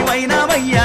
జీవైనవయ్యా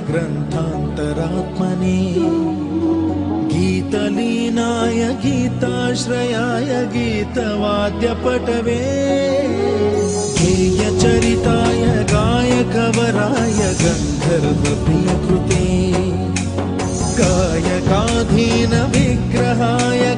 ग्रन्थान्तरात्मने। गीतलीनाय गीताश्रयाय गीतवाद्यपटवे। गेयचरिताय गायकवराय गन्धर्वप्रियकृते। गायकाधीन विग्रहाय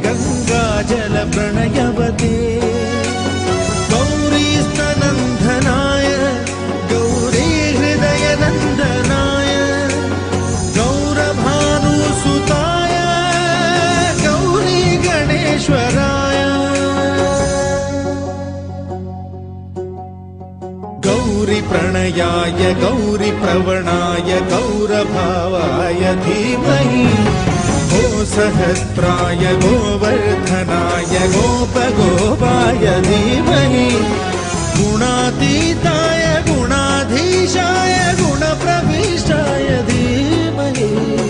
गौरीप्रणयाय गौरीप्रवणाय गौरभावाय धीमहि। गो सहस्राय गोवर्धनाय गोपगोपाय धीमहि। गुणातीताय गुणाधीशाय गुणप्रविष्टाय धीमहि